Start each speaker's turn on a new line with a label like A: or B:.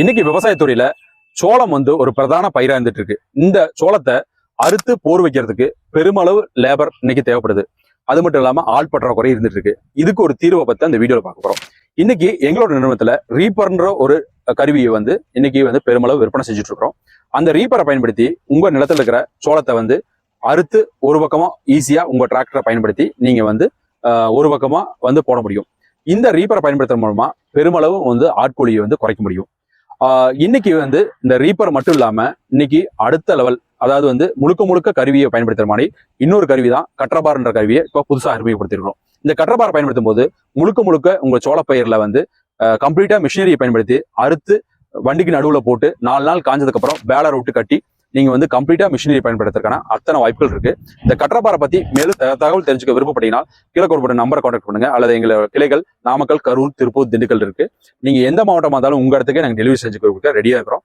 A: இன்னைக்கு விவசாயத்துறையில சோளம் வந்து ஒரு பிரதான பயிரா இருந்துட்டு இருக்கு இந்த சோளத்தை அறுத்து போர் வைக்கிறதுக்கு பெருமளவு லேபர் இன்னைக்கு தேவைப்படுது. அது மட்டும் இல்லாம ஆள் பற்றாக்குறை இருந்துட்டு இருக்கு இதுக்கு ஒரு தீர்வை பத்தி அந்த வீடியோல பார்க்க போறோம். இன்னைக்கு எங்களோட நிறுவனத்துல ரீப்பர்ன்ற ஒரு கருவியை வந்து இன்னைக்கு வந்து பெருமளவு விற்பனை செஞ்சுட்டு இருக்கிறோம் அந்த ரீப்பரை பயன்படுத்தி உங்க நிலத்துல இருக்கிற சோளத்தை வந்து அறுத்து ஒரு பக்கமா ஈஸியா உங்க டிராக்டரை பயன்படுத்தி நீங்க வந்து ஒரு பக்கமா வந்து போட முடியும். இந்த ரீப்பரை பயன்படுத்துற மூலமா பெருமளவு வந்து ஆட்கூலியை வந்து குறைக்க முடியும். இன்னைக்கு வந்து இந்த ரீப்பர் மட்டும் இல்லாம இன்னைக்கு அடுத்த லெவல் அதாவது வந்து முழுக்க முழுக்க கருவியை பயன்படுத்துற மாதிரி இன்னொரு கருவி தான் கற்றபார்ன்ற கருவியை இப்போ புதுசாக அறிமுகப்படுத்திருக்கிறோம். இந்த கற்றபார் பயன்படுத்தும் போது முழுக்க முழுக்க உங்க சோளப்பயிரில் வந்து கம்ப்ளீட்டா மிஷினரியை பயன்படுத்தி அறுத்து வண்டிக்கு நடுவில் போட்டு நாலு நாள் காஞ்சதுக்கு அப்புறம் பேலர் விட்டு கட்டி நீங்க வந்து கம்ப்ளீட்டா மிஷினரி பயன்படுத்துறதுக்கான அத்தனை வாய்ப்புகள் இருக்கு. இந்த கற்றபாரை பத்தி மேலும் த- தகவல் தெரிஞ்சுக்க விருப்பப்பட்டீங்கன்னா கீழே கொடுப்பட்ட நம்பரை கான்டாக்ட் பண்ணுங்க. அல்லது எங்களோட கிளைகள் நாமக்கல் கரூர் திருப்பூர் திண்டுக்கல் இருக்கு. நீங்க எந்த மாவட்டமா இருந்தாலும் உங்க இடத்துக்கே நாங்கள் டெலிவரி செஞ்சு கொடுக்க ரெடியா இருக்கிறோம்.